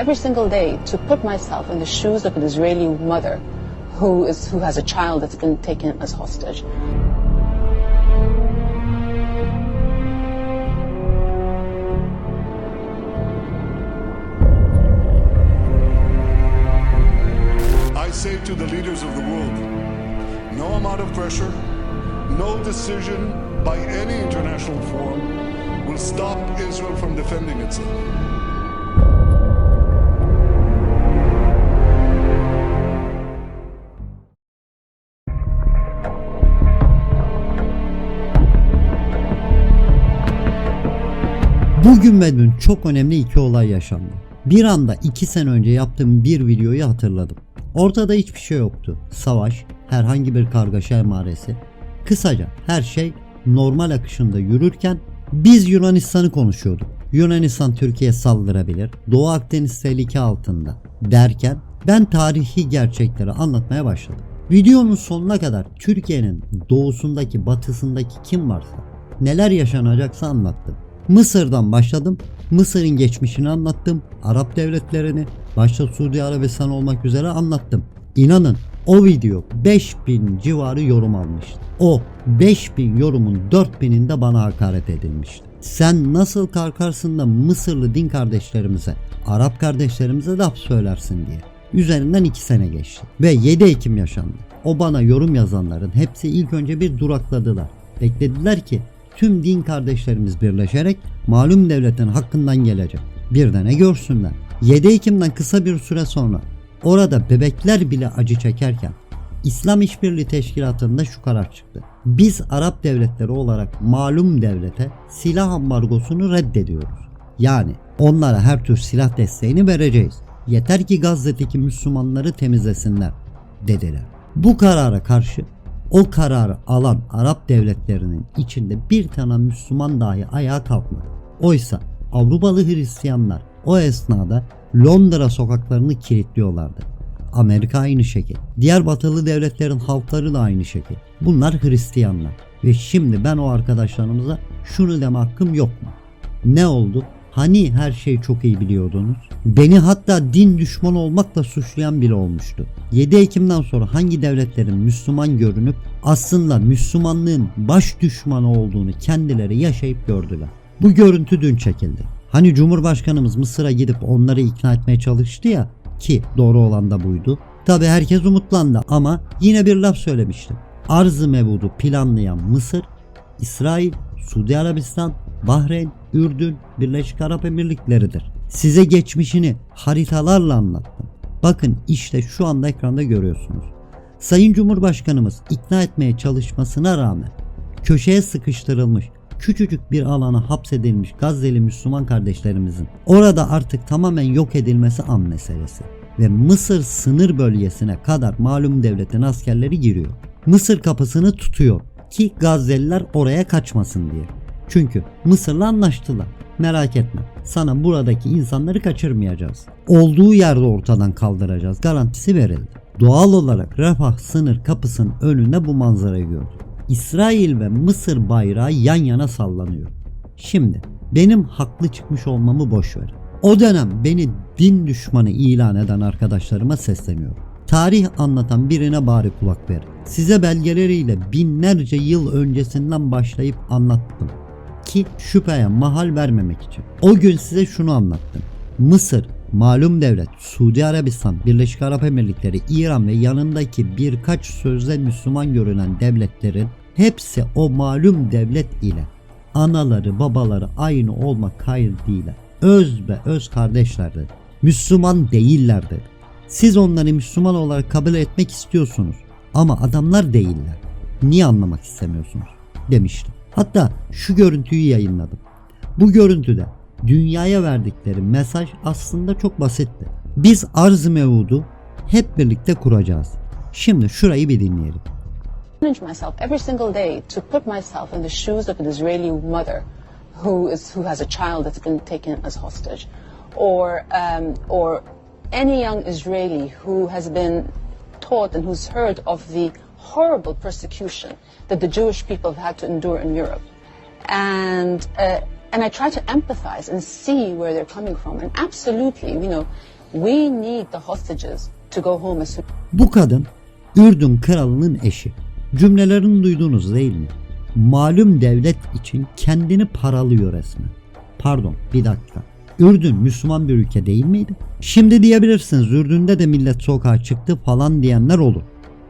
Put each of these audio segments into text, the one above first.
every single day to put myself in the shoes of an Israeli mother who is who has a child that's been taken as hostage. I say to the leaders of the world no amount of pressure, no decision by any international forum will stop Israel from defending itself. Ve dün çok önemli iki olay yaşandı. Bir anda iki sene önce yaptığım bir videoyu hatırladım. Ortada hiçbir şey yoktu. Savaş, herhangi bir kargaşa emaresi. Kısaca her şey normal akışında yürürken biz Yunanistan'ı konuşuyorduk. Yunanistan Türkiye saldırabilir. Doğu Akdeniz tehlike altında derken ben tarihi gerçekleri anlatmaya başladım. Videonun sonuna kadar Türkiye'nin doğusundaki batısındaki kim varsa neler yaşanacaksa anlattım. Mısır'dan başladım. Mısır'ın geçmişini anlattım. Arap devletlerini başta Suudi Arabistan olmak üzere anlattım. İnanın o video 5000 civarı yorum almıştı. O 5000 yorumun 4000'inde bana hakaret edilmişti. Sen nasıl kalkarsın da Mısırlı din kardeşlerimize, Arap kardeşlerimize laf söylersin diye. Üzerinden 2 sene geçti. Ve 7 Ekim yaşandı. O bana yorum yazanların hepsi ilk önce bir durakladılar. Beklediler ki tüm din kardeşlerimiz birleşerek malum devletin hakkından gelecek. Bir de ne görsünler. 7 Ekim'den kısa bir süre sonra orada bebekler bile acı çekerken İslam İşbirliği Teşkilatı'nda şu karar çıktı. Biz Arap devletleri olarak malum devlete silah ambargosunu reddediyoruz. Yani onlara her tür silah desteğini vereceğiz. Yeter ki Gazze'deki Müslümanları temizlesinler dediler. Bu karara karşı o kararı alan Arap devletlerinin içinde bir tane Müslüman dahi ayağa kalkmadı. Oysa Avrupalı Hristiyanlar o esnada Londra sokaklarını kilitliyorlardı. Amerika aynı şekil. Diğer batılı devletlerin halkları da aynı şekil. Bunlar Hristiyanlar. Ve şimdi ben o arkadaşlarımıza şunu deme hakkım yok mu? Ne oldu? Hani her şeyi çok iyi biliyordunuz? Beni hatta din düşmanı olmakla suçlayan bile olmuştu. 7 Ekim'den sonra hangi devletlerin Müslüman görünüp aslında Müslümanlığın baş düşmanı olduğunu kendileri yaşayıp gördüler. Bu görüntü dün çekildi. Hani Cumhurbaşkanımız Mısır'a gidip onları ikna etmeye çalıştı ya ki doğru olan da buydu. Tabi herkes umutlandı ama yine bir laf söylemiştim. Arz-ı mevudu planlayan Mısır, İsrail, Suudi Arabistan, Bahreyn, Ürdün, Birleşik Arap Emirlikleri'dir. Size geçmişini haritalarla anlattım. Bakın işte şu anda ekranda görüyorsunuz. Sayın Cumhurbaşkanımız ikna etmeye çalışmasına rağmen köşeye sıkıştırılmış küçücük bir alana hapsedilmiş Gazze'li Müslüman kardeşlerimizin orada artık tamamen yok edilmesi an meselesi. Ve Mısır sınır bölgesine kadar malum devletin askerleri giriyor. Mısır kapısını tutuyor ki Gazze'liler oraya kaçmasın diye. Çünkü Mısır'la anlaştılar. Merak etme. Sana buradaki insanları kaçırmayacağız. Olduğu yerde ortadan kaldıracağız. Garantisi verildi. Doğal olarak Refah sınır kapısının önünde bu manzarayı gördük. İsrail ve Mısır bayrağı yan yana sallanıyor. Şimdi benim haklı çıkmış olmamı boş ver. O dönem beni din düşmanı ilan eden arkadaşlarıma sesleniyorum. Tarih anlatan birine bari kulak ver. Size belgeleriyle binlerce yıl öncesinden başlayıp anlattım ki şüpheye mahal vermemek için. O gün size şunu anlattım. Mısır, malum devlet, Suudi Arabistan, Birleşik Arap Emirlikleri, İran ve yanındaki birkaç sözde Müslüman görünen devletlerin hepsi o malum devlet ile anaları babaları aynı olmak kaydıyla öz be öz kardeşlerdir. Müslüman değillerdir. Siz onları Müslüman olarak kabul etmek istiyorsunuz ama adamlar değiller. Niye anlamak istemiyorsunuz? demiştim. Hatta şu görüntüyü yayınladım. Bu görüntüde dünyaya verdikleri mesaj aslında çok basitti. Biz arz-ı mevudu hep birlikte kuracağız. Şimdi şurayı bir dinleyelim. challenge myself every single day to put myself in the shoes of an Israeli mother who is who has a child that's been taken as hostage, or um, or any young Israeli who has been taught and who's heard of the horrible persecution that the Jewish people have had to endure in Europe, and uh, And I try to empathize and see where they're coming from. And absolutely, you know, we need the hostages to go home as soon Bu kadın Ürdün kralının eşi. Cümlelerini duydunuz değil mi? Malum devlet için kendini paralıyor resmen. Pardon bir dakika. Ürdün Müslüman bir ülke değil miydi? Şimdi diyebilirsiniz Ürdün'de de millet sokağa çıktı falan diyenler olur.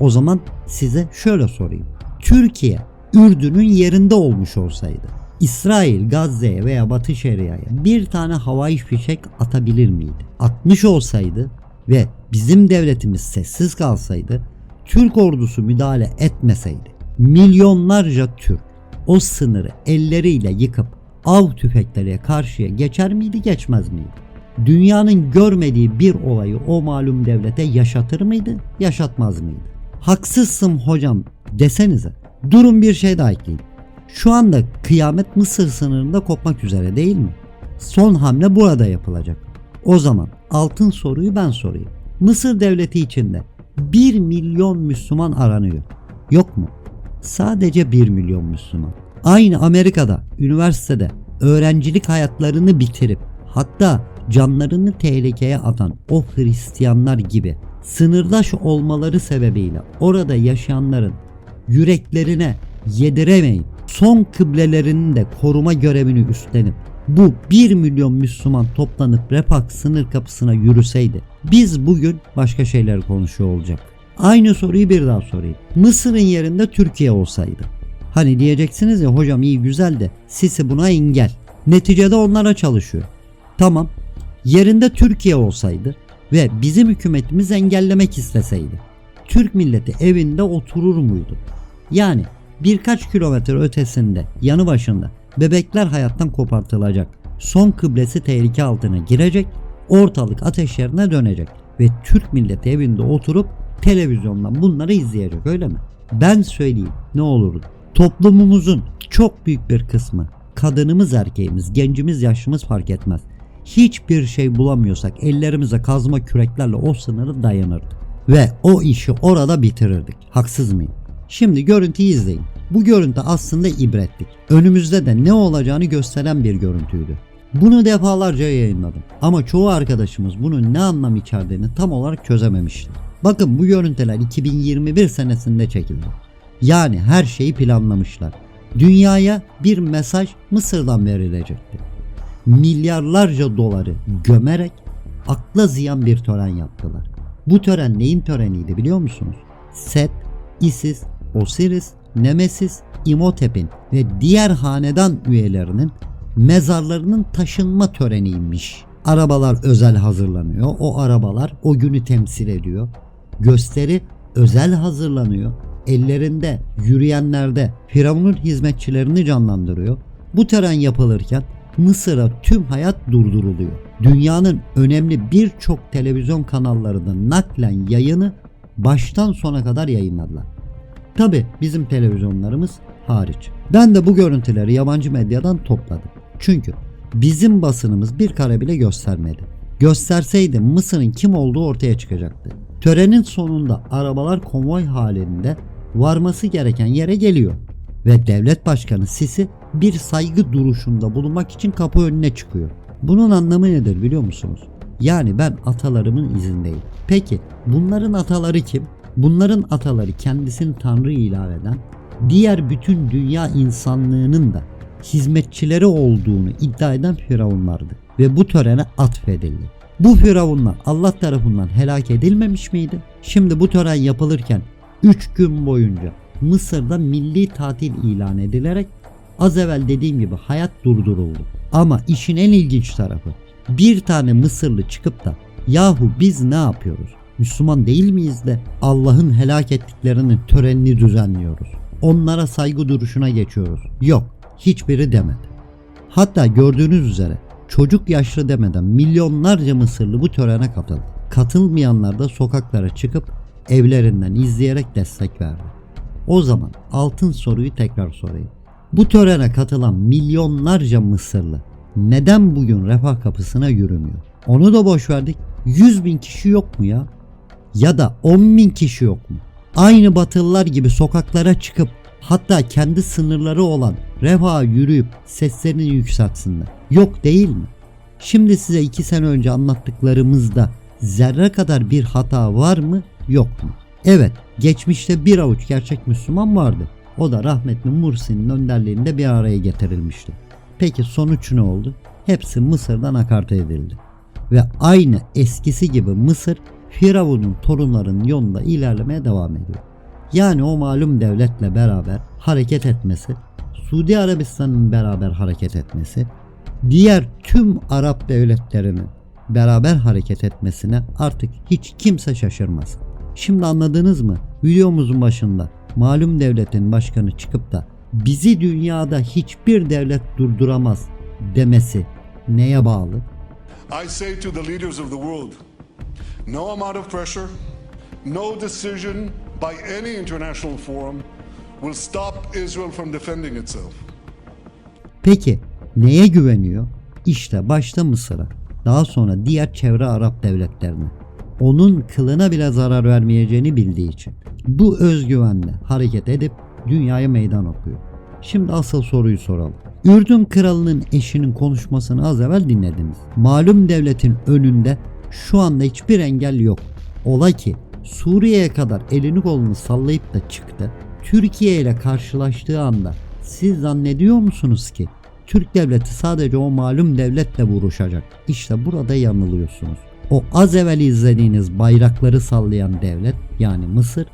O zaman size şöyle sorayım. Türkiye Ürdün'ün yerinde olmuş olsaydı İsrail Gazze'ye veya Batı Şeria'ya bir tane havai fişek atabilir miydi? Atmış olsaydı ve bizim devletimiz sessiz kalsaydı Türk ordusu müdahale etmeseydi milyonlarca Türk o sınırı elleriyle yıkıp av tüfekleriyle karşıya geçer miydi geçmez miydi? Dünyanın görmediği bir olayı o malum devlete yaşatır mıydı yaşatmaz mıydı? Haksızsın hocam desenize. Durun bir şey daha ekleyeyim. Şu anda kıyamet Mısır sınırında kopmak üzere değil mi? Son hamle burada yapılacak. O zaman altın soruyu ben sorayım. Mısır devleti içinde 1 milyon Müslüman aranıyor. Yok mu? Sadece 1 milyon Müslüman. Aynı Amerika'da, üniversitede öğrencilik hayatlarını bitirip hatta canlarını tehlikeye atan o Hristiyanlar gibi sınırdaş olmaları sebebiyle orada yaşayanların yüreklerine yediremeyin son kıblelerinin de koruma görevini üstlenip bu 1 milyon Müslüman toplanıp Repak sınır kapısına yürüseydi biz bugün başka şeyler konuşuyor olacak. Aynı soruyu bir daha sorayım. Mısır'ın yerinde Türkiye olsaydı. Hani diyeceksiniz ya hocam iyi güzel de Sisi buna engel. Neticede onlara çalışıyor. Tamam. Yerinde Türkiye olsaydı ve bizim hükümetimiz engellemek isteseydi. Türk milleti evinde oturur muydu? Yani birkaç kilometre ötesinde yanı başında bebekler hayattan kopartılacak. Son kıblesi tehlike altına girecek. Ortalık ateş yerine dönecek. Ve Türk milleti evinde oturup televizyondan bunları izleyecek öyle mi? Ben söyleyeyim ne olurdu. Toplumumuzun çok büyük bir kısmı kadınımız erkeğimiz gencimiz yaşlımız fark etmez. Hiçbir şey bulamıyorsak ellerimize kazma küreklerle o sınırı dayanırdı. Ve o işi orada bitirirdik. Haksız mıyım? Şimdi görüntüyü izleyin. Bu görüntü aslında ibretlik. Önümüzde de ne olacağını gösteren bir görüntüydü. Bunu defalarca yayınladım. Ama çoğu arkadaşımız bunun ne anlam içerdiğini tam olarak çözememişti. Bakın bu görüntüler 2021 senesinde çekildi. Yani her şeyi planlamışlar. Dünyaya bir mesaj Mısır'dan verilecekti. Milyarlarca doları gömerek akla ziyan bir tören yaptılar. Bu tören neyin töreniydi biliyor musunuz? Set, Isis, Osiris, Nemesis, Imhotep'in ve diğer hanedan üyelerinin mezarlarının taşınma töreniymiş. Arabalar özel hazırlanıyor. O arabalar o günü temsil ediyor. Gösteri özel hazırlanıyor. Ellerinde, yürüyenlerde Firavun'un hizmetçilerini canlandırıyor. Bu tören yapılırken Mısır'a tüm hayat durduruluyor. Dünyanın önemli birçok televizyon kanallarında naklen yayını baştan sona kadar yayınladılar. Tabi bizim televizyonlarımız hariç. Ben de bu görüntüleri yabancı medyadan topladım. Çünkü bizim basınımız bir kare bile göstermedi. Gösterseydi Mısır'ın kim olduğu ortaya çıkacaktı. Törenin sonunda arabalar konvoy halinde varması gereken yere geliyor ve devlet başkanı Sisi bir saygı duruşunda bulunmak için kapı önüne çıkıyor. Bunun anlamı nedir biliyor musunuz? Yani ben atalarımın izindeyim. Peki bunların ataları kim? Bunların ataları kendisini Tanrı ilan eden, diğer bütün dünya insanlığının da hizmetçileri olduğunu iddia eden firavunlardı ve bu törene atfedildi. Bu firavunlar Allah tarafından helak edilmemiş miydi? Şimdi bu tören yapılırken 3 gün boyunca Mısır'da milli tatil ilan edilerek az evvel dediğim gibi hayat durduruldu. Ama işin en ilginç tarafı bir tane Mısırlı çıkıp da yahu biz ne yapıyoruz? Müslüman değil miyiz de Allah'ın helak ettiklerinin törenini düzenliyoruz. Onlara saygı duruşuna geçiyoruz. Yok, hiçbiri demedi. Hatta gördüğünüz üzere çocuk yaşlı demeden milyonlarca Mısırlı bu törene katıldı. Katılmayanlar da sokaklara çıkıp evlerinden izleyerek destek verdi. O zaman altın soruyu tekrar sorayım. Bu törene katılan milyonlarca Mısırlı neden bugün refah kapısına yürümüyor? Onu da boş verdik. 100 bin kişi yok mu ya? Ya da 10 bin kişi yok mu? Aynı Batılılar gibi sokaklara çıkıp hatta kendi sınırları olan refaha yürüyüp seslerini yükseltsinler. Yok değil mi? Şimdi size iki sene önce anlattıklarımızda zerre kadar bir hata var mı yok mu? Evet geçmişte bir avuç gerçek Müslüman vardı. O da rahmetli Mursi'nin önderliğinde bir araya getirilmişti. Peki sonuç ne oldu? Hepsi Mısır'dan akarta edildi. Ve aynı eskisi gibi Mısır Firavun'un torunlarının yolunda ilerlemeye devam ediyor. Yani o malum devletle beraber hareket etmesi, Suudi Arabistan'ın beraber hareket etmesi, diğer tüm Arap devletlerinin beraber hareket etmesine artık hiç kimse şaşırmaz. Şimdi anladınız mı? Videomuzun başında malum devletin başkanı çıkıp da bizi dünyada hiçbir devlet durduramaz demesi neye bağlı? I say to the leaders of the world no amount of pressure, no decision by any international forum will stop Israel from defending itself. Peki neye güveniyor? İşte başta Mısır'a, daha sonra diğer çevre Arap devletlerine. Onun kılına bile zarar vermeyeceğini bildiği için. Bu özgüvenle hareket edip dünyaya meydan okuyor. Şimdi asıl soruyu soralım. Ürdün kralının eşinin konuşmasını az evvel dinlediniz. Malum devletin önünde şu anda hiçbir engel yok. Ola ki Suriye'ye kadar elini kolunu sallayıp da çıktı. Türkiye ile karşılaştığı anda siz zannediyor musunuz ki Türk devleti sadece o malum devletle vuruşacak? İşte burada yanılıyorsunuz. O az evvel izlediğiniz bayrakları sallayan devlet yani Mısır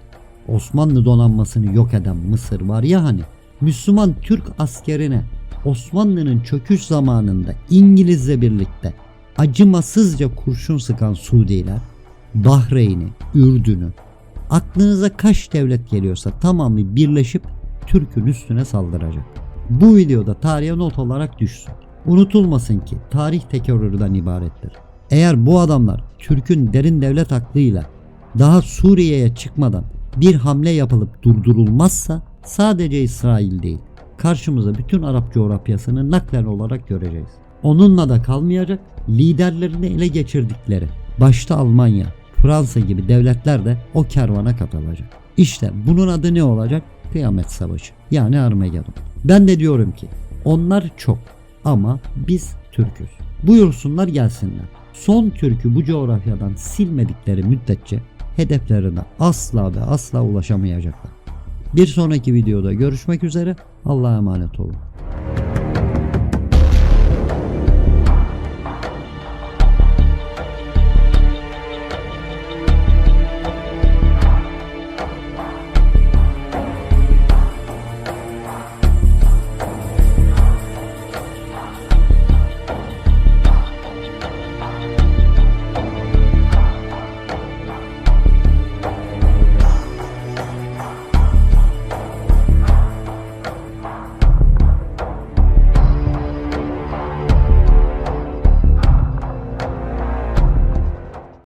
Osmanlı donanmasını yok eden Mısır var ya hani Müslüman Türk askerine Osmanlı'nın çöküş zamanında İngilizle birlikte acımasızca kurşun sıkan Suudiler Bahreyn'i, Ürdün'ü aklınıza kaç devlet geliyorsa tamamı birleşip Türk'ün üstüne saldıracak. Bu videoda tarihe not olarak düşsün. Unutulmasın ki tarih tekerrürden ibarettir. Eğer bu adamlar Türk'ün derin devlet aklıyla daha Suriye'ye çıkmadan bir hamle yapılıp durdurulmazsa sadece İsrail değil karşımıza bütün Arap coğrafyasını naklen olarak göreceğiz. Onunla da kalmayacak liderlerini ele geçirdikleri başta Almanya, Fransa gibi devletler de o kervana katılacak. İşte bunun adı ne olacak? Kıyamet Savaşı yani Armageddon. Ben de diyorum ki onlar çok ama biz Türk'üz. Buyursunlar gelsinler. Son Türk'ü bu coğrafyadan silmedikleri müddetçe hedeflerine asla ve asla ulaşamayacaklar. Bir sonraki videoda görüşmek üzere. Allah'a emanet olun.